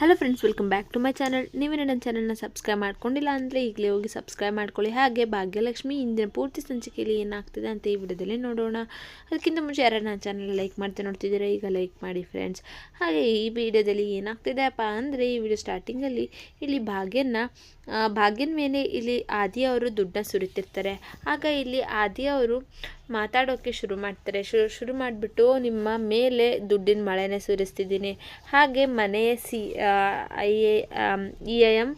Hello friends welcome back to my channel ನೀವು ನನ್ನ ಚಾನಲ್ನ ಸಬ್ಸ್ಕ್ರೈಬ್ ಮಾಡ್ಕೊಂಡಿಲ್ಲ ಅಂದರೆ ಈಗಲೇ ಹೋಗಿ ಸಬ್ಸ್ಕ್ರೈಬ್ ಮಾಡ್ಕೊಳ್ಳಿ. ಹಾಗೆ ಭಾಗ್ಯಲಕ್ಷ್ಮಿ ಇಂದಿನ ಪೂರ್ತಿ ಸಂಚಿಕೆಯಲ್ಲಿ ಏನಾಗ್ತಿದೆ ಅಂತ ಈ ವಿಡಿಯೋದಲ್ಲಿ ನೋಡೋಣ. ಅದಕ್ಕಿಂತ ಮುಂಚೆ ಯಾರು ನನ್ನ ಚಾನಲ್ ಲೈಕ್ ಮಾಡ್ತಾ ನೋಡ್ತಿದ್ದೀರಾ, ಈಗ ಲೈಕ್ ಮಾಡಿ ಫ್ರೆಂಡ್ಸ್ ಹಾಗೆ ಈ ವಿಡಿಯೋದಲ್ಲಿ ಏನಾಗ್ತಿದೆ ಅಪ್ಪ ಅಂದರೆ ಈ ವಿಡಿಯೋ ಸ್ಟಾರ್ಟಿಂಗಲ್ಲಿ ಇಲ್ಲಿ ಭಾಗ್ಯನ ಭಾಗ್ಯನ ಮೇಲೆ ಇಲ್ಲಿ ಆದಿ ಅವರು ದುಡ್ಡನ್ನ ಸುರಿತಿರ್ತಾರೆ. ಆಗ ಇಲ್ಲಿ ಆದಿ ಅವರು ಮಾತಾಡೋಕ್ಕೆ ಶುರು ಮಾಡ್ತಾರೆ. ಶುರು ಶುರು ಮಾಡಿಬಿಟ್ಟು ನಿಮ್ಮ ಮೇಲೆ ದುಡ್ಡಿನ ಮಳೆನೇ ಸುರಿಸ್ತಿದ್ದೀನಿ. ಹಾಗೆ ಮನೆಯ C I, A E M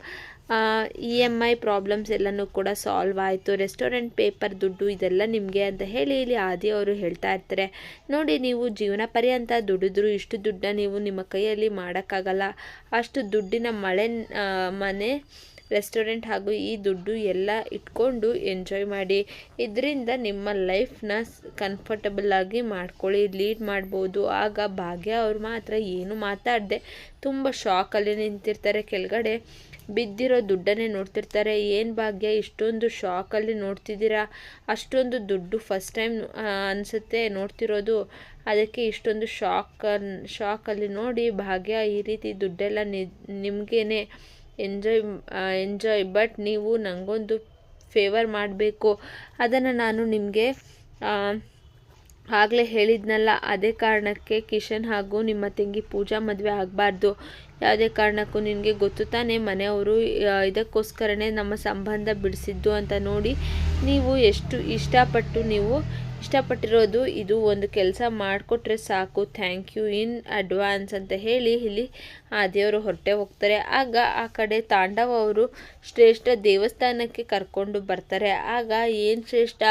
E M I problems ಎಲ್ಲನೂ ಕೂಡ ಸಾಲ್ವ್ ಆಯಿತು. ರೆಸ್ಟೋರೆಂಟ್ ಪೇಪರ್ ದುಡ್ಡು ಇದೆಲ್ಲ ನಿಮಗೆ ಅಂತ ಹೇಳಿ ಇಲ್ಲಿ ಆದಿ ಅವರು ಹೇಳ್ತಾ ಇರ್ತಾರೆ. ನೋಡಿ, ನೀವು ಜೀವನ ಪರ್ಯಂತ ದುಡಿದ್ರು ಇಷ್ಟು ದುಡ್ಡನ್ನ ನೀವು ನಿಮ್ಮ ಕೈಯಲ್ಲಿ ಮಾಡೋಕ್ಕಾಗಲ್ಲ. ಅಷ್ಟು ದುಡ್ಡಿನ ಮಳೆ ಮನೆ ರೆಸ್ಟೋರೆಂಟ್ ಹಾಗೂ ಈ ದುಡ್ಡು ಎಲ್ಲ ಇಟ್ಕೊಂಡು ಎಂಜಾಯ್ ಮಾಡಿ. ಇದರಿಂದ ನಿಮ್ಮ ಲೈಫ್ನ ಕಂಫರ್ಟಬಲ್ ಆಗಿ ಮಾಡ್ಕೊಳ್ಳಿ ಲೀಡ್ ಮಾಡ್ಬೋದು. ಆಗ ಭಾಗ್ಯ ಅವ್ರು ಮಾತ್ರ ಏನು ಮಾತಾಡದೆ ತುಂಬ ಶಾಕಲ್ಲಿ ನಿಂತಿರ್ತಾರೆ. ಕೆಳಗಡೆ ಬಿದ್ದಿರೋ ದುಡ್ಡನ್ನೇ ನೋಡ್ತಿರ್ತಾರೆ. ಏನು ಭಾಗ್ಯ, ಇಷ್ಟೊಂದು ಶಾಕಲ್ಲಿ ನೋಡ್ತಿದ್ದೀರಾ? ಅಷ್ಟೊಂದು ದುಡ್ಡು ಫಸ್ಟ್ ಟೈಮ್ ಅನಿಸುತ್ತೆ ನೋಡ್ತಿರೋದು. ಅದಕ್ಕೆ ಇಷ್ಟೊಂದು ಶಾಕ್ ಶಾಕಲ್ಲಿ ನೋಡಿ ಭಾಗ್ಯ ಈ ರೀತಿ ದುಡ್ಡೆಲ್ಲ ನಿ, ನಿಮಗೇನೆ ಎಂಜಾಯ್ ಎಂಜಾಯ್ ಬಟ್ ನೀವು ನನಗೊಂದು ಫೇವರ್ ಮಾಡಬೇಕು. ಅದನ್ನು ನಾನು ನಿಮಗೆ ಆಗಲೇ ಹೇಳಿದ್ನಲ್ಲ, ಅದೇ ಕಾರಣಕ್ಕೆ ಕಿಶನ್ ಹಾಗೂ ನಿಮ್ಮ ತಂಗಿ ಪೂಜಾ ಮದುವೆ ಆಗಬಾರ್ದು. ಯಾವುದೇ ಕಾರಣಕ್ಕೂ ನಿನಗೆ ಗೊತ್ತು ತಾನೇ ಮನೆಯವರು ಇದಕ್ಕೋಸ್ಕರನೇ ನಮ್ಮ ಸಂಬಂಧ ಬಿಡಿಸಿದ್ದು ಅಂತ ನೋಡಿ ನೀವು ಎಷ್ಟು ಇಷ್ಟಪಟ್ಟು ನೀವು ಇಷ್ಟಪಟ್ಟಿರೋದು, ಇದು ಒಂದು ಕೆಲಸ ಮಾಡಿಕೊಟ್ರೆ ಸಾಕು ಥ್ಯಾಂಕ್ ಯು ಇನ್ ಅಡ್ವಾನ್ಸ್ ಅಂತ ಹೇಳಿ ಇಲ್ಲಿ ಆ ದೇವರು ಹೊರಟೆ ಹೋಗ್ತಾರೆ. ಆಗ ಆ ಕಡೆ ತಾಂಡವ ಅವರು ಶ್ರೇಷ್ಠ ದೇವಸ್ಥಾನಕ್ಕೆ ಕರ್ಕೊಂಡು ಬರ್ತಾರೆ. ಆಗ ಏನು ಶ್ರೇಷ್ಠ?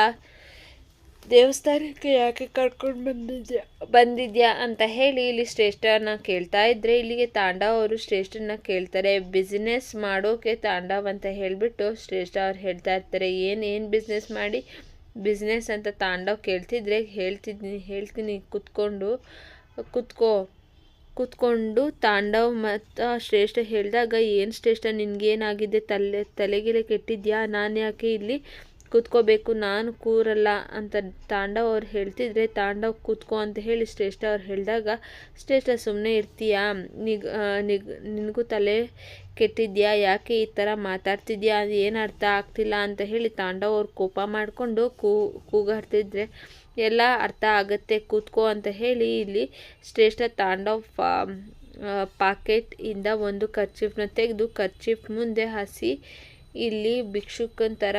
ದೇವಸ್ಥಾನಕ್ಕೆ ಯಾಕೆ ಕರ್ಕೊಂಡು ಬಂದಿದ್ಯಾ ಬಂದಿದ್ಯಾ ಅಂತ ಹೇಳಿ ಇಲ್ಲಿ ಶ್ರೇಷ್ಠನ ಕೇಳ್ತಾ ಇದ್ರೆ, ಇಲ್ಲಿಗೆ ತಾಂಡವ್ ಅವರು ಶ್ರೇಷ್ಠನ ಕೇಳ್ತಾರೆ ಬಿಸ್ನೆಸ್ ಮಾಡೋಕೆ ತಾಂಡವ್ ಅಂತ ಹೇಳಿಬಿಟ್ಟು ಶ್ರೇಷ್ಠ ಅವ್ರು ಹೇಳ್ತಾ ಇರ್ತಾರೆ, ಏನು ಏನು ಬಿಸ್ನೆಸ್ ಮಾಡಿ? ಬಿಸ್ನೆಸ್ ಅಂತ ತಾಂಡವ್ ಕೇಳ್ತಿದ್ರೆ ಹೇಳ್ತಿದ್ದೀನಿ ಹೇಳ್ತೀನಿ, ಕುತ್ಕೊಂಡು, ಕುತ್ಕೋ, ಕುತ್ಕೊಂಡು ತಾಂಡವ್ ಮತ್ತು ಶ್ರೇಷ್ಠ ಹೇಳಿದಾಗ, ಏನು ಶ್ರೇಷ್ಠ, ನಿನಗೇನಾಗಿದೆ, ತಲೆ, ತಲೆಗೆಲೆ ಕೆಟ್ಟಿದ್ಯಾ? ನಾನು ಯಾಕೆ ಇಲ್ಲಿ ಕೂತ್ಕೋಬೇಕು, ನಾನು ಕೂರಲ್ಲ ಅಂತ ತಾಂಡವ್ ಅವ್ರು ಹೇಳ್ತಿದ್ರೆ, ತಾಂಡವ್ ಕೂತ್ಕೋ ಅಂತ ಹೇಳಿ ಶ್ರೇಷ್ಠ ಅವ್ರು ಹೇಳಿದಾಗ, ಶ್ರೇಷ್ಠ ಸುಮ್ಮನೆ ಇರ್ತೀಯಾ? ನಿಗ್ ನಿಗ್, ನಿನಗೂ ತಲೆ ಕೆಟ್ಟಿದ್ಯಾ? ಯಾಕೆ ಈ ಥರ ಮಾತಾಡ್ತಿದ್ಯಾ? ಅದು ಏನು ಅರ್ಥ ಆಗ್ತಿಲ್ಲ ಅಂತ ಹೇಳಿ ತಾಂಡವ್ ಅವ್ರು ಕೋಪ ಮಾಡಿಕೊಂಡು ಕೂ, ಕೂಗಾಡ್ತಿದ್ರೆ, ಎಲ್ಲ ಅರ್ಥ ಆಗುತ್ತೆ, ಕೂತ್ಕೋ ಅಂತ ಹೇಳಿ ಇಲ್ಲಿ ಶ್ರೇಷ್ಠ ತಾಂಡವ್ ಪಾಕೆಟ್ ಇಂದ ಒಂದು ಕರ್ಚೀಫ್ನ ತೆಗೆದು ಕರ್ಚೀಫ್ ಮುಂದೆ ಹಸಿ ಇಲ್ಲಿ ಭಿಕ್ಷುಕನ್ ಥರ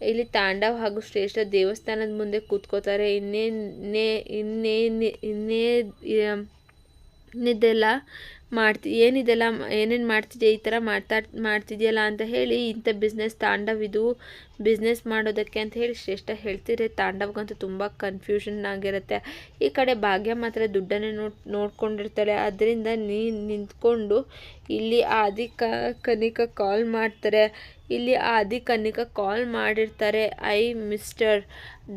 ಇಲ್ಲಿ ತಾಂಡವ್ ಹಾಗೂ ಶ್ರೇಷ್ಠ ದೇವಸ್ಥಾನದ ಮುಂದೆ ಕೂತ್ಕೋತಾರೆ. ಇನ್ನೇನೇ ಇನ್ನೇನು ಇನ್ನೇ ಇನ್ನಿದೆಲ್ಲ ಮಾಡ್ತಿ, ಏನಿದೆಲ್ಲ ಏನೇನು ಮಾಡ್ತಿದ್ಯಾ, ಈ ಥರ ಮಾಡ್ತಾ, ಮಾಡ್ತಿದ್ಯಲ್ಲ ಅಂತ ಹೇಳಿ ಇಂಥ ಬಿಸ್ನೆಸ್ ತಾಂಡವ್ ಇದು ಬಿಸ್ನೆಸ್ ಮಾಡೋದಕ್ಕೆ ಅಂತ ಹೇಳಿ ಶ್ರೇಷ್ಠ ಹೇಳ್ತಿದ್ರೆ ತಾಂಡವ್ಗಂತೂ ತುಂಬ ಕನ್ಫ್ಯೂಷನ್ ಆಗಿರುತ್ತೆ. ಈ ಕಡೆ ಭಾಗ್ಯ ಮಾತ್ರ ದುಡ್ಡನ್ನೇ ನೋಡಿ, ನೋಡ್ಕೊಂಡಿರ್ತಾಳೆ. ಅದರಿಂದ ನೀ ನಿಂತ್ಕೊಂಡು ಇಲ್ಲಿ ಆದಿ ಕನಿಕ ಕಾಲ್ ಮಾಡ್ತಾರೆ. ಇಲ್ಲಿ ಆದಿ ಕನಿಕ ಕಾಲ್ ಮಾಡಿರ್ತಾರೆ. ಐ ಮಿಸ್ಟರ್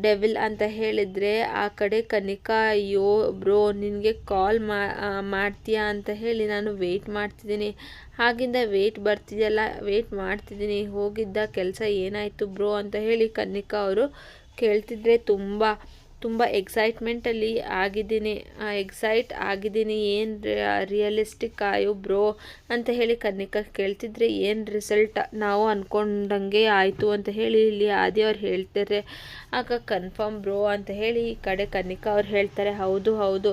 ಡೆವಿಲ್ ಅಂತ ಹೇಳಿದರೆ, ಆ ಕಡೆ ಕನಿಕಾ, ಅಯ್ಯೋ ಬ್ರೋ, ನಿನಗೆ ಕಾಲ್ ಮಾಡ್ತೀಯಾ? ಅಂತ ಹೇಳಿ ನಾನು ವೆಯ್ಟ್ ಮಾಡ್ತಿದ್ದೀನಿ. ಆಗಿಂದ ವೆಯ್ಟ್ ಬರ್ತಿದೆಯಲ್ಲ ವೆಯ್ಟ್ ಮಾಡ್ತಿದ್ದೀನಿ ಹೋಗಿದ್ದ ಕೆಲಸ ಏನಾಯಿತು ಬ್ರೋ ಅಂತ ಹೇಳಿ ಕನ್ನಿಕಾ ಅವರು ಕೇಳ್ತಿದ್ರೆ ತುಂಬ ತುಂಬ ಎಕ್ಸೈಟ್ಮೆಂಟಲ್ಲಿ ಆಗಿದ್ದೀನಿ. ಎಕ್ಸೈಟ್ ಆಗಿದ್ದೀನಿ. ಏನು ರಿಯಲಿಸ್ಟಿಕ್ ಆಯು ಬ್ರೋ ಅಂತ ಹೇಳಿ ಕನ್ನಿಕಾ ಕೇಳ್ತಿದ್ರೆ ಏನು ರಿಸಲ್ಟ್ ನಾವು ಅಂದ್ಕೊಂಡಂಗೆ ಆಯಿತು ಅಂತ ಹೇಳಿ ಇಲ್ಲಿ ಆದಿ ಅವ್ರು ಹೇಳ್ತಾರೆ. ಆಗ ಕನ್ಫರ್ಮ್ ಬ್ರೋ ಅಂತ ಹೇಳಿ ಈ ಕಡೆ ಕನ್ನಿಕಾ ಅವ್ರು ಹೇಳ್ತಾರೆ, ಹೌದು ಹೌದು.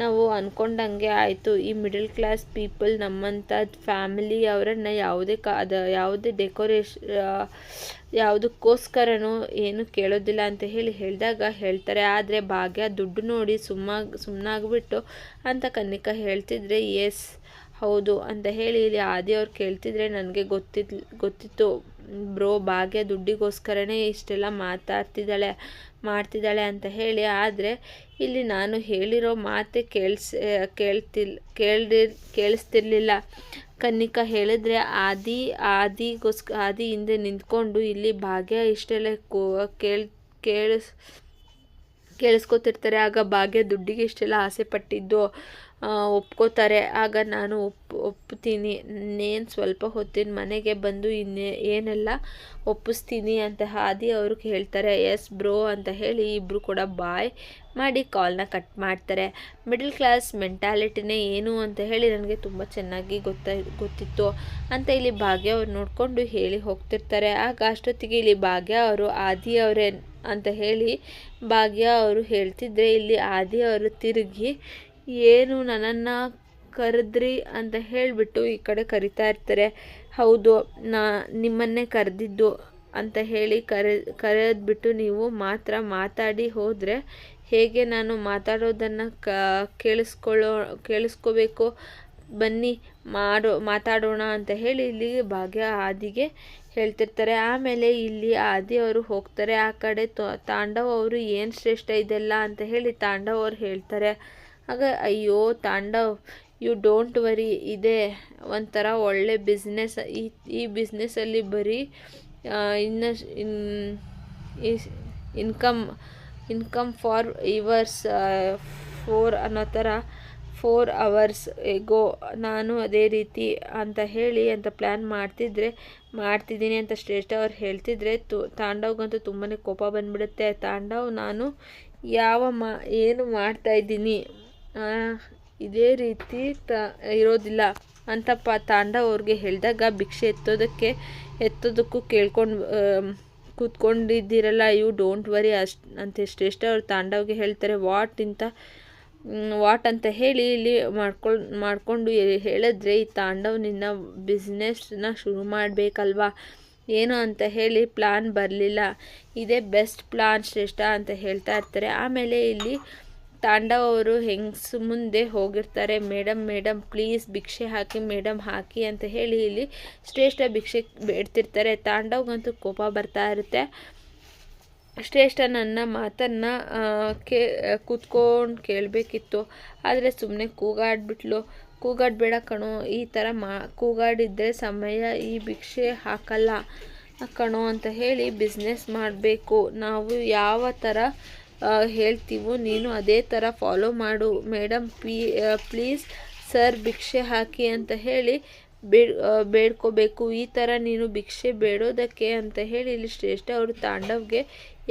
ನಾವು ಅಂದ್ಕೊಂಡಂಗೆ ಆಯಿತು. ಈ ಮಿಡಲ್ ಕ್ಲಾಸ್ ಪೀಪಲ್ ನಮ್ಮಂಥ ಫ್ಯಾಮಿಲಿ ಅವರನ್ನು ಯಾವುದೇ ಕಾ, ಅದು ಯಾವುದೇ ಡೆಕೋರೇಷ್ ಯಾವುದಕ್ಕೋಸ್ಕರನೂ ಏನು ಕೇಳೋದಿಲ್ಲ ಅಂತ ಹೇಳಿ ಹೇಳಿದಾಗ ಹೇಳ್ತಾರೆ. ಆದರೆ ಭಾಗ್ಯ ದುಡ್ಡು ನೋಡಿ ಸುಮ್ಮ ಸುಮ್ಮನಾಗ್ಬಿಟ್ಟು ಅಂತ ಕನ್ನಿಕಾ ಹೇಳ್ತಿದ್ರೆ ಎಸ್ ಹೌದು ಅಂತ ಹೇಳಿ ಇಲ್ಲಿ ಆದಿ ಅವ್ರು ಕೇಳ್ತಿದ್ರೆ ನನಗೆ ಗೊತ್ತಿದ್, ಗೊತ್ತಿತ್ತು. ಬ್ರೋ ಭಾಗ್ಯ ದುಡ್ಡಿಗೋಸ್ಕರನೇ ಇಷ್ಟೆಲ್ಲ ಮಾತಾಡ್ತಿದ್ದಾಳೆ. ಮಾಡ್ತಿದ್ದಾಳೆ ಅಂತ ಹೇಳಿ, ಆದರೆ ಇಲ್ಲಿ ನಾನು ಹೇಳಿರೋ ಮಾತೆ ಕೇಳಿಸ್ ಕೇಳ್ತಿಲ್ ಕೇಳಿ ಕೇಳಿಸ್ತಿರ್ಲಿಲ್ಲ. ಕನ್ನಿಕಾ ಹೇಳಿದ್ರೆ, ಆದಿ, ಆದಿಗೋಸ್ಕ, ಆದಿ ಹಿಂದೆ ನಿಂತ್ಕೊಂಡು ಇಲ್ಲಿ ಭಾಗ್ಯ ಇಷ್ಟೆಲ್ಲ ಕೋ, ಕೇಳ್ ಕೇಳಿಸ್ ಕೇಳಿಸ್ಕೊತಿರ್ತಾರೆ. ಆಗ ಭಾಗ್ಯ ದುಡ್ಡಿಗೆ ಇಷ್ಟೆಲ್ಲ ಆಸೆ ಪಟ್ಟಿದ್ದು. ಒಪ್ಕೋತಾರೆ. ಆಗ ನಾನು ಒಪ್, ಒಪ್ತೀನಿ. ಇನ್ನೇನು ಸ್ವಲ್ಪ ಹೊತ್ತಿನ ಮನೆಗೆ ಬಂದು ಇನ್ನೇ, ಏನೆಲ್ಲ ಒಪ್ಪಿಸ್ತೀನಿ ಅಂತ ಆದಿ ಅವರು ಹೇಳ್ತಾರೆ ಎಸ್ ಬ್ರೋ ಅಂತ ಹೇಳಿ ಇಬ್ಬರು ಕೂಡ ಬಾಯ್ ಮಾಡಿ ಕಾಲ್ನ ಕಟ್ ಮಾಡ್ತಾರೆ. ಮಿಡಲ್ ಕ್ಲಾಸ್ ಮೆಂಟಾಲಿಟಿನೇ ಏನು ಅಂತ ಹೇಳಿ ನನಗೆ ತುಂಬ ಚೆನ್ನಾಗಿ ಗೊತ್ತ, ಗೊತ್ತಿತ್ತು. ಅಂತ ಇಲ್ಲಿ ಭಾಗ್ಯ ಅವ್ರು ನೋಡಿಕೊಂಡು ಹೇಳಿ ಹೋಗ್ತಿರ್ತಾರೆ. ಆಗ ಅಷ್ಟೊತ್ತಿಗೆ ಇಲ್ಲಿ ಭಾಗ್ಯ ಅವರು ಆದಿ ಅವರೇ ಅಂತ ಹೇಳಿ ಭಾಗ್ಯ ಅವರು ಹೇಳ್ತಿದ್ರೆ ಇಲ್ಲಿ ಆದಿ ಅವರು ತಿರುಗಿ ಏನು ನನ್ನನ್ನು ಕರೆದ್ರಿ ಅಂತ ಹೇಳಿಬಿಟ್ಟು ಈ ಕಡೆ ಕರಿತಾ ಇರ್ತಾರೆ. ಹೌದು, ನಾ ನಿಮ್ಮನ್ನೇ ಕರೆದಿದ್ದು ಅಂತ ಹೇಳಿ ಕರೆ, ಕರೆದ್ಬಿಟ್ಟು ನೀವು ಮಾತ್ರ ಮಾತಾಡಿ ಹೋದರೆ ಹೇಗೆ ನಾನು ಮಾತಾಡೋದನ್ನು ಕ, ಕೇಳಿಸ್ಕೊಳ್ಳೋ, ಕೇಳಿಸ್ಕೋಬೇಕು? ಬನ್ನಿ, ಮಾಡೋ, ಮಾತಾಡೋಣ ಅಂತ ಹೇಳಿ ಇಲ್ಲಿ ಭಾಗ್ಯ ಆದಿಗೆ ಹೇಳ್ತಿರ್ತಾರೆ. ಆಮೇಲೆ ಇಲ್ಲಿ ಆದಿ ಅವರು ಹೋಗ್ತಾರೆ. ಆ ಕಡೆ ತಾಂಡವ ಅವರು ಏನು ಶ್ರೇಷ್ಠ ಇದೆಲ್ಲ ಅಂತ ಹೇಳಿ ತಾಂಡವ ಅವ್ರು ಹೇಳ್ತಾರೆ. ಆಗ, ಅಯ್ಯೋ, ತಾಂಡವ್, ಯು ಡೋಂಟ್ ವರಿ, ಇದೆ ಒಂಥರ ಒಳ್ಳೆ ಬಿಸ್ನೆಸ್, ಈ ಈ ಬಿಸ್ನೆಸ್ಸಲ್ಲಿ ಬರೀ ಇನ್ನು ಇನ್ ಇನ್ಕಮ್ ಇನ್ಕಮ್ ಫಾರ್ ಇವರ್ಸ್ ಫೋರ್ ಅನ್ನೋ ಥರ, ಫೋರ್ ಅವರ್ಸ್ ಎಗೋ, ನಾನು ಅದೇ ರೀತಿ ಅಂತ ಹೇಳಿ, ಅಂತ ಪ್ಲ್ಯಾನ್ ಮಾಡ್ತಿದ್ರೆ, ಮಾಡ್ತಿದ್ದೀನಿ ಅಂತ ಶ್ರೇಷ್ಠ ಅವ್ರು ಹೇಳ್ತಿದ್ರೆ, ತು, ತಾಂಡವ್ಗಂತೂ ತುಂಬಾ ಕೋಪ ಬಂದ್ಬಿಡುತ್ತೆ. ತಾಂಡವ್, ನಾನು ಯಾವ ಮಾ, ಏನು ಮಾಡ್ತಾ ಇದ್ದೀನಿ ಇದೇ ರೀತಿ ತ, ಇರೋದಿಲ್ಲ. ಅಂತ ಪ ತಾಂಡವ್ ಅವ್ರಿಗೆ ಹೇಳಿದಾಗ ಭಿಕ್ಷೆ ಎತ್ತೋದಕ್ಕೆ, ಎತ್ತೋದಕ್ಕೂ ಕೇಳ್ಕೊಂಡು ಕೂತ್ಕೊಂಡಿದ್ದೀರಲ್ಲ, ಯು ಡೋಂಟ್ ವರಿ ಅಷ್ಟು ಅಂತ ಶ್ರೇಷ್ಠ ಅವ್ರು ತಾಂಡವ್ಗೆ ಹೇಳ್ತಾರೆ. ವಾಟ್ ಇಂತ ವಾಟ್ ಅಂತ ಹೇಳಿ ಇಲ್ಲಿ ಮಾಡ್ಕೊಂಡು ಮಾಡಿಕೊಂಡು ಹೇಳಿದ್ರೆ ಈ ತಾಂಡವ್ ನಿನ್ನ ಬಿಸ್ನೆಸ್ನ ಶುರು ಮಾಡಬೇಕಲ್ವಾ? ಏನು ಅಂತ ಹೇಳಿ ಪ್ಲಾನ್ ಬರಲಿಲ್ಲ. ಇದೇ ಬೆಸ್ಟ್ ಪ್ಲಾನ್ ಶ್ರೇಷ್ಠ ಅಂತ ಹೇಳ್ತಾ ಇರ್ತಾರೆ. ಆಮೇಲೆ ಇಲ್ಲಿ ತಾಂಡವ್ ಅವರು ಹೆಂಗ್ಸ್ ಮುಂದೆ ಹೋಗಿರ್ತಾರೆ ಮೇಡಮ್ ಮೇಡಮ್ ಪ್ಲೀಸ್ ಭಿಕ್ಷೆ ಹಾಕಿ ಮೇಡಮ್ ಹಾಕಿ ಅಂತ ಹೇಳಿ ಇಲ್ಲಿ ಶ್ರೇಷ್ಠ ಭಿಕ್ಷೆ ಬೇಡ್ತಿರ್ತಾರೆ. ತಾಂಡವ್ಗಂತೂ ಕೋಪ ಬರ್ತಾ ಇರುತ್ತೆ. ಶ್ರೇಷ್ಠ ನನ್ನ ಮಾತನ್ನು ಕೇ, ಕೂತ್ಕೊಂಡು ಕೇಳಬೇಕಿತ್ತು. ಆದರೆ ಸುಮ್ಮನೆ ಕೂಗಾಡ್ಬಿಟ್ಲು. ಕೂಗಾಡಬೇಡ ಕಣೋ, ಈ ಥರ ಮಾ ಕೂಗಾಡಿದ್ದರೆ ಸಮಯ ಈ ಭಿಕ್ಷೆ ಹಾಕಲ್ಲ ಕಣೋ ಅಂತ ಹೇಳಿ ಬಿಸ್ನೆಸ್ ಮಾಡಬೇಕು. ನಾವು ಯಾವ ಥರ ಹೇಳ್ತೀವೋ, ನೀನು ಅದೇ ಥರ ಫಾಲೋ ಮಾಡು. ಮೇಡಮ್ ಪ್ಲೀ ಪ್ಲೀಸ್ ಸರ್ ಭಿಕ್ಷೆ ಹಾಕಿ ಅಂತ ಹೇಳಿ ಬೇಡ್ ಬೇಡ್ಕೋಬೇಕು. ಈ ಥರ ನೀನು ಭಿಕ್ಷೆ ಬೇಡೋದಕ್ಕೆ ಅಂತ ಹೇಳಿ ಇಲ್ಲಿ ಶ್ರೇಷ್ಠ ಅವರು ತಾಂಡವ್ಗೆ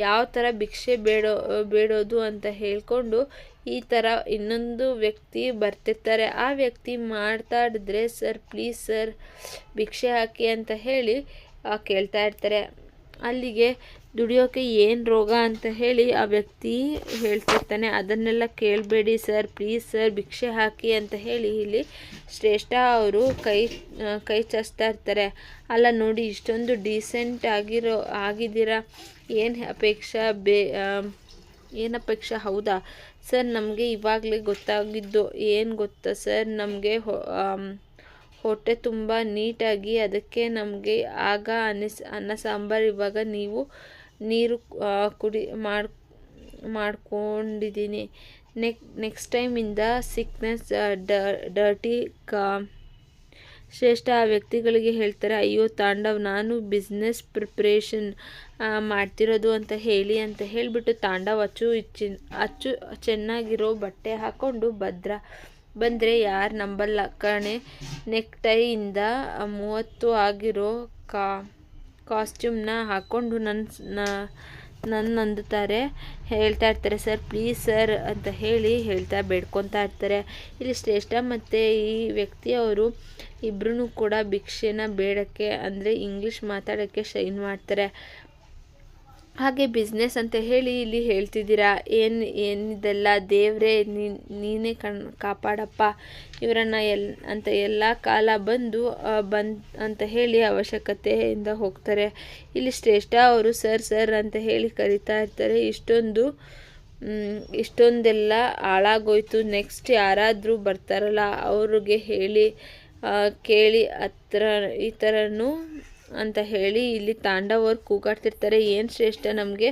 ಯಾವ ಥರ ಭಿಕ್ಷೆ ಬೇಡೋ, ಬೇಡೋದು ಅಂತ ಹೇಳಿಕೊಂಡು ಈ ಥರ ಇನ್ನೊಂದು ವ್ಯಕ್ತಿ ಬರ್ತಿರ್ತಾರೆ. ಆ ವ್ಯಕ್ತಿ ಮಾತಾಡಿದ್ರೆ ಸರ್ ಪ್ಲೀಸ್ ಸರ್ ಭಿಕ್ಷೆ ಹಾಕಿ ಅಂತ ಹೇಳಿ ಕೇಳ್ತಾ ಇರ್ತಾರೆ. ಅಲ್ಲಿಗೆ ದುಡಿಯೋಕೆ ಏನು ರೋಗ ಅಂತ ಹೇಳಿ ಆ ವ್ಯಕ್ತಿ ಹೇಳ್ತಿರ್ತಾನೆ. ಅದನ್ನೆಲ್ಲ ಕೇಳಬೇಡಿ ಸರ್, ಪ್ಲೀಸ್ ಸರ್, ಭಿಕ್ಷೆ ಹಾಕಿ ಅಂತ ಹೇಳಿ ಇಲ್ಲಿ ಶ್ರೇಷ್ಠ ಅವರು ಕೈ ಕೈ ಚಾಚ್ತಾ ಇರ್ತಾರೆ. ಅಲ್ಲ ನೋಡಿ, ಇಷ್ಟೊಂದು ಡೀಸೆಂಟ್ ಆಗಿರೋ, ಆಗಿದ್ದೀರಾ? ಏನು ಅಪೇಕ್ಷಾ? ಬೇ ಏನು ಅಪೇಕ್ಷೆ? ಹೌದಾ? ಸರ್, ನಮಗೆ ಇವಾಗಲೇ ಗೊತ್ತಾಗಿದ್ದು ಏನು ಗೊತ್ತಾ ಸರ್? ನಮಗೆ ಹೊಟ್ಟೆ ತುಂಬ ನೀಟಾಗಿ, ಅದಕ್ಕೆ ನಮಗೆ ಆಗ ಅನ್ನಿಸ್ ಅನ್ನ ಸಾಂಬಾರು ಇವಾಗ ನೀವು ನೀರು ಕುಡಿ, ಮಾಡಿ, ಮಾಡ್ಕೊಂಡಿದ್ದೀನಿ. ನೆಕ್, ನೆಕ್ಸ್ಟ್ ಟೈಮಿಂದ ಸಿಕ್ನೆಸ್ ಡರ್ಟಿ, ಕಾ, ಶ್ರೇಷ್ಠ ಆ ವ್ಯಕ್ತಿಗಳಿಗೆ ಹೇಳ್ತಾರೆ, ಅಯ್ಯೋ ತಾಂಡವ್, ನಾನು ಬಿಸ್ನೆಸ್ ಪ್ರಿಪ್ರೇಷನ್ ಮಾಡ್ತಿರೋದು ಅಂತ ಹೇಳಿ ಅಂತ ಹೇಳಿಬಿಟ್ಟು ತಾಂಡವ್ ಅಚ್ಚು ಇಚ್ಚಿ ಅಚ್ಚು, ಚೆನ್ನಾಗಿರೋ ಬಟ್ಟೆ ಹಾಕ್ಕೊಂಡು ಭದ್ರ. ಬಂದರೆ ಯಾರು ನಂಬಲ್ಲ. ಕಣೆ, ನೆಕ್ಟೈಯಿಂದ ಮೂವತ್ತು ಆಗಿರೋ ಕಾ ಕಾಸ್ಟ್ಯೂಮ್ನ ಹಾಕ್ಕೊಂಡು ನನ್ನ ನನ್ನ ಅಂದುತ್ತಾರೆ ಹೇಳ್ತಾ ಇರ್ತಾರೆ, ಸರ್, ಪ್ಲೀಸ್, ಸರ್, ಅಂತ ಹೇಳಿ ಹೇಳ್ತಾ ಬೇಡ್ಕೊತಾ ಇರ್ತಾರೆ. ಇಲ್ಲಿ ಶ್ರೇಷ್ಠ ಮತ್ತು ಈ ವ್ಯಕ್ತಿಯವರು ಇಬ್ಬರೂ ಕೂಡ ಭಿಕ್ಷೆನ ಬೇಡಕ್ಕೆ ಅಂದರೆ ಇಂಗ್ಲೀಷ್ ಮಾತಾಡೋಕ್ಕೆ ಶೈನ್ ಮಾಡ್ತಾರೆ. ಹಾಗೆ ಬಿಸ್ನೆಸ್ ಅಂತ ಹೇಳಿ ಇಲ್ಲಿ ಹೇಳ್ತಿದ್ದೀರಾ, ಏನು ಏನಿದೆಲ್ಲ ದೇವರೇ ನೀನೇ ಕಣ್, ಕಾಪಾಡಪ್ಪ, ಇವರನ್ನು ಎಲ್, ಅಂತ ಎಲ್ಲ ಕಾಲ ಬಂದು ಬಂದ್, ಅಂತ ಹೇಳಿ ಅವಶ್ಯಕತೆಯಿಂದ ಹೋಗ್ತಾರೆ. ಇಲ್ಲಿ ಶ್ರೇಷ್ಠ ಅವರು, ಸರ್ ಸರ್ ಅಂತ ಹೇಳಿ ಕರಿತಾ ಇರ್ತಾರೆ. ಇಷ್ಟೊಂದು ಇಷ್ಟೊಂದೆಲ್ಲ ಹಾಳಾಗೋಯ್ತು. ನೆಕ್ಸ್ಟ್ ಯಾರಾದರೂ ಬರ್ತಾರಲ್ಲ, ಅವ್ರಿಗೆ ಹೇಳಿ ಕೇಳಿ ಹತ್ರ ಈ ಥರನೂ ಅಂತ ಹೇಳಿ ಇಲ್ಲಿ ತಾಂಡವರು ಕೂಗಾಡ್ತಿರ್ತಾರೆ. ಏನು ಶ್ರೇಷ್ಠ ನಮಗೆ?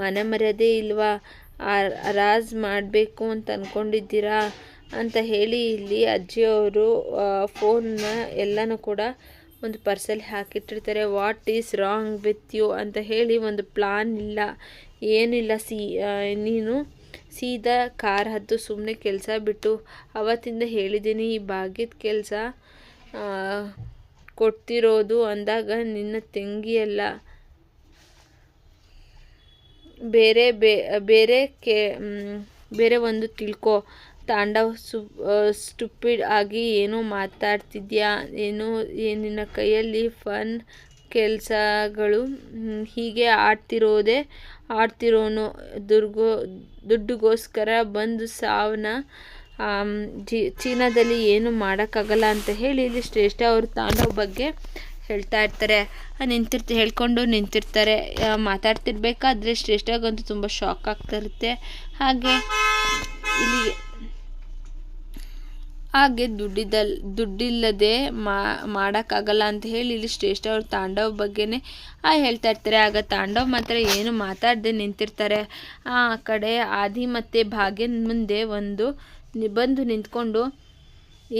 ಮನೆ ಮರ್ಯಾದೆ ಇಲ್ವಾ? ರಾಜ್ ಮಾಡಬೇಕು ಅಂತ ಅಂದ್ಕೊಂಡಿದ್ದೀರಾ ಅಂತ ಹೇಳಿ ಇಲ್ಲಿ ಅಜ್ಜಿಯವರು ಫೋನ್ನ ಎಲ್ಲನೂ ಕೂಡ ಒಂದು ಪರ್ಸಲ್ಲಿ ಹಾಕಿಟ್ಟಿರ್ತಾರೆ. What is wrong with you ಅಂತ ಹೇಳಿ ಒಂದು ಪ್ಲಾನ್ ಇಲ್ಲ. ಏನಿಲ್ಲ. ಸಿ ನೀನು ಸೀದಾ ಕಾರ್ ಹತ್ತು ಸುಮ್ಮನೆ ಕೆಲಸ ಬಿಟ್ಟು ಅವತ್ತಿಂದ ಹೇಳಿದ್ದೀನಿ ಈ ಭಾಗ್ಯದ ಕೆಲಸ. ಕೊಡ್ತಿರೋದು ಅಂದಾಗ ನಿನ್ನ ತಂಗಿಯಲ್ಲ. ಬೇರೆ ಬೇರೆ ಕೇ ಬೇರೆ ಒಂದು ತಿಳ್ಕೊ. ತಾಂಡವ್ ಸು ಸ್ಟುಪಿಡ್ ಆಗಿ ಏನೋ ಮಾತಾಡ್ತಿದ್ಯಾ? ಏನೋ ನಿನ್ನ ಕೈಯಲ್ಲಿ ಫನ್ ಕೆಲಸಗಳು ಹೀಗೆ ಆಡ್ತಿರೋದೆ? ಆಡ್ತಿರೋನು ದುರ್ಗೋ, ದುಡ್ಡುಗೋಸ್ಕರ ಬಂದು ಸಾವನ್ನ ಚೀನಾದಲ್ಲಿ ಏನು ಮಾಡೋಕ್ಕಾಗಲ್ಲ ಅಂತ ಹೇಳಿ ಇಲ್ಲಿ ಶ್ರೇಷ್ಠ ಅವರು ತಾಂಡವ್ ಬಗ್ಗೆ ಹೇಳ್ತಾ ಇರ್ತಾರೆ. ನಿಂತಿರ್ತ, ಹೇಳ್ಕೊಂಡು ನಿಂತಿರ್ತಾರೆ. ಮಾತಾಡ್ತಿರ್ಬೇಕಾದ್ರೆ ಶ್ರೇಷ್ಠಗಂತೂ ತುಂಬ ಶಾಕ್ ಆಗ್ತಾ ಇರುತ್ತೆ. ಹಾಗೆ ಇಲ್ಲಿ ಹಾಗೆ ದುಡ್ಡಿದ್ದಲ್ ದುಡ್ಡಿಲ್ಲದೆ ಮಾಡೋಕ್ಕಾಗಲ್ಲ ಅಂತ ಹೇಳಿ ಇಲ್ಲಿ ಶ್ರೇಷ್ಠ ಅವ್ರ ತಾಂಡವ್ ಬಗ್ಗೆನೇ, ಆ, ಹೇಳ್ತಾ ಇರ್ತಾರೆ. ಆಗ ತಾಂಡವ್ ಮಾತ್ರ ಏನು ಮಾತಾಡದೆ ನಿಂತಿರ್ತಾರೆ. ಆ ಕಡೆ ಆದಿ ಮತ್ತು ಭಾಗ್ಯನ ಮುಂದೆ ಒಂದು ಬಂದು ನಿಂತ್ಕೊಂಡು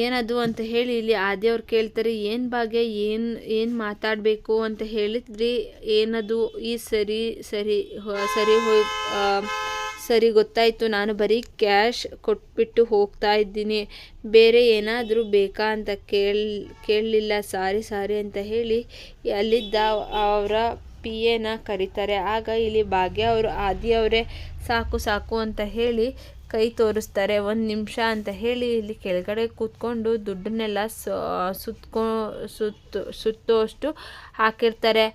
ಏನದು ಅಂತ ಹೇಳಿ ಇಲ್ಲಿ ಆದಿಯವ್ರು ಕೇಳ್ತಾರೆ, ಏನು ಭಾಗ್ಯ, ಏನು ಏನು ಮಾತಾಡಬೇಕು ಅಂತ ಹೇಳಿದ್ರಿ, ಏನದು, ಈ ಸರಿ ಸರಿ ಸರಿ ಹೋಯ್ ಸರಿ ಗೊತ್ತಾಯಿತು, ನಾನು ಬರೀ ಕ್ಯಾಶ್ ಕೊಟ್ಬಿಟ್ಟು ಹೋಗ್ತಾ ಇದ್ದೀನಿ, ಬೇರೆ ಏನಾದರೂ ಬೇಕಾ ಅಂತ ಕೇಳ, ಕೇಳಲಿಲ್ಲ, ಸಾರಿ ಸಾರಿ ಅಂತ ಹೇಳಿ ಅಲ್ಲಿದ್ದ ಅವರ ಪಿ ಎನ ಕರೀತಾರೆ, ಆಗ ಇಲ್ಲಿ ಭಾಗ್ಯ ಅವರು ಆದಿ ಅವರೇ ಸಾಕು ಸಾಕು ಅಂತ ಹೇಳಿ ಕೈ ತೋರಿಸ್ತಾರೆ, ಒಂದು ನಿಮಿಷ ಅಂತ ಹೇಳಿ ಇಲ್ಲಿ ಕೆಳಗಡೆ ಕೂತ್ಕೊಂಡು ದುಡ್ಡನ್ನೆಲ್ಲ ಸುತ್ಕೊ, ಸುತ್ತು, ಸುತ್ತೋಷ್ಟು ಹಾಕಿರ್ತಾರೆ.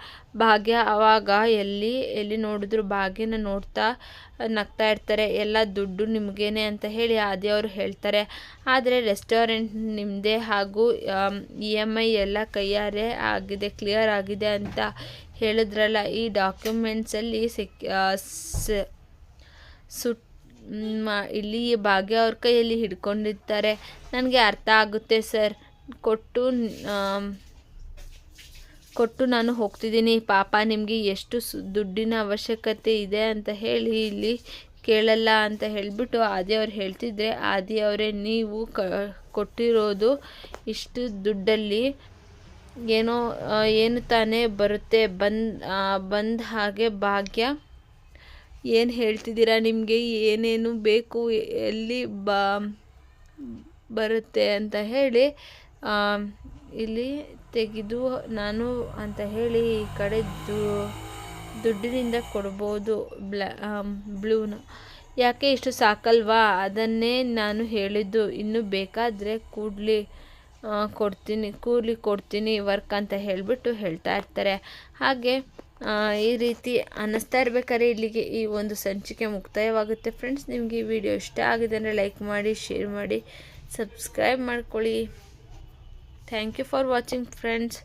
ಭಾಗ್ಯ ಆವಾಗ ಎಲ್ಲಿ ಎಲ್ಲಿ ನೋಡಿದ್ರು ಭಾಗ್ಯನ ನೋಡ್ತಾ ನಗ್ತಾ ಇರ್ತಾರೆ. ಎಲ್ಲ ದುಡ್ಡು ನಿಮಗೇನೆ ಅಂತ ಹೇಳಿ ಆದಿಯವರು ಹೇಳ್ತಾರೆ. ಆದರೆ ರೆಸ್ಟೋರೆಂಟ್ ನಿಮ್ಮದೇ ಹಾಗೂ ಇ ಎಂ ಐ ಎಲ್ಲ ಕೈಯಾರೆ ಆಗಿದೆ, ಕ್ಲಿಯರ್ ಆಗಿದೆ ಅಂತ ಹೇಳಿದ್ರಲ್ಲ, ಈ ಡಾಕ್ಯುಮೆಂಟ್ಸಲ್ಲಿ ಸಿಕ್ ಸುಟ್ ಇಲ್ಲಿ ಭಾಗ್ಯ ಅವ್ರ ಕೈಯಲ್ಲಿ ಹಿಡ್ಕೊಂಡಿರ್ತಾರೆ. ನನಗೆ ಅರ್ಥ ಆಗುತ್ತೆ ಸರ್. ಕೊಟ್ಟು ಕೊಟ್ಟು ನಾನು ಹೋಗ್ತಿದ್ದೀನಿ. ಪಾಪ ನಿಮಗೆ ಎಷ್ಟು ದುಡ್ಡಿನ ಅವಶ್ಯಕತೆ ಇದೆ ಅಂತ ಹೇಳಿ ಇಲ್ಲಿ ಕೇಳಲ್ಲ ಅಂತ ಹೇಳಿಬಿಟ್ಟು ಆದಿ ಅವ್ರು ಹೇಳ್ತಿದ್ರೆ, ಆದಿ ಅವರೇ ನೀವು ಕ, ಕೊಟ್ಟಿರೋದು ಇಷ್ಟು ದುಡ್ಡಲ್ಲಿ ಏನೋ ಏನು ತಾನೇ ಬರುತ್ತೆ. ಬಂದ್ ಬಂದ ಹಾಗೆ ಭಾಗ್ಯ ಏನು ಹೇಳ್ತಿದ್ದೀರಾ? ನಿಮಗೆ ಏನೇನು ಬೇಕು, ಎಲ್ಲಿ ಬಾ, ಬರುತ್ತೆ ಅಂತ ಹೇಳಿ ಇಲ್ಲಿ ತೆಗೆದು ನಾನು ಅಂತ ಹೇಳಿ ಈ ಕಡೆ ದುಡ್ಡಿನಿಂದ ಕೊಡ್ಬೋದು ಬ್ಲಾ ಬ್ಲೂನ. ಯಾಕೆ ಇಷ್ಟು ಸಾಕಲ್ವಾ? ಅದನ್ನೇ ನಾನು ಹೇಳಿದ್ದು. ಇನ್ನು ಬೇಕಾದರೆ ಕೂಡಲಿ ಕೊಡ್ತೀನಿ ಕೂಲಿ ಕೊಡ್ತೀನಿ, ವರ್ಕ್ ಅಂತ ಹೇಳಿಬಿಟ್ಟು ಹೇಳ್ತಾ ಇರ್ತಾರೆ. ಹಾಗೆ ಈ ರೀತಿ ಅನ್ನಿಸ್ತಾ ಇರ್ಬೇಕಾದ್ರೆ ಇಲ್ಲಿಗೆ ಈ ಒಂದು ಸಂಚಿಕೆ ಮುಕ್ತಾಯವಾಗುತ್ತೆ. ಫ್ರೆಂಡ್ಸ್ ನಿಮಗೆ ಈ ವಿಡಿಯೋ ಇಷ್ಟ ಆಗಿದೆ ಅಂದರೆ ಲೈಕ್ ಮಾಡಿ ಶೇರ್ ಮಾಡಿ ಸಬ್ಸ್ಕ್ರೈಬ್ ಮಾಡ್ಕೊಳ್ಳಿ. Thank you for watching friends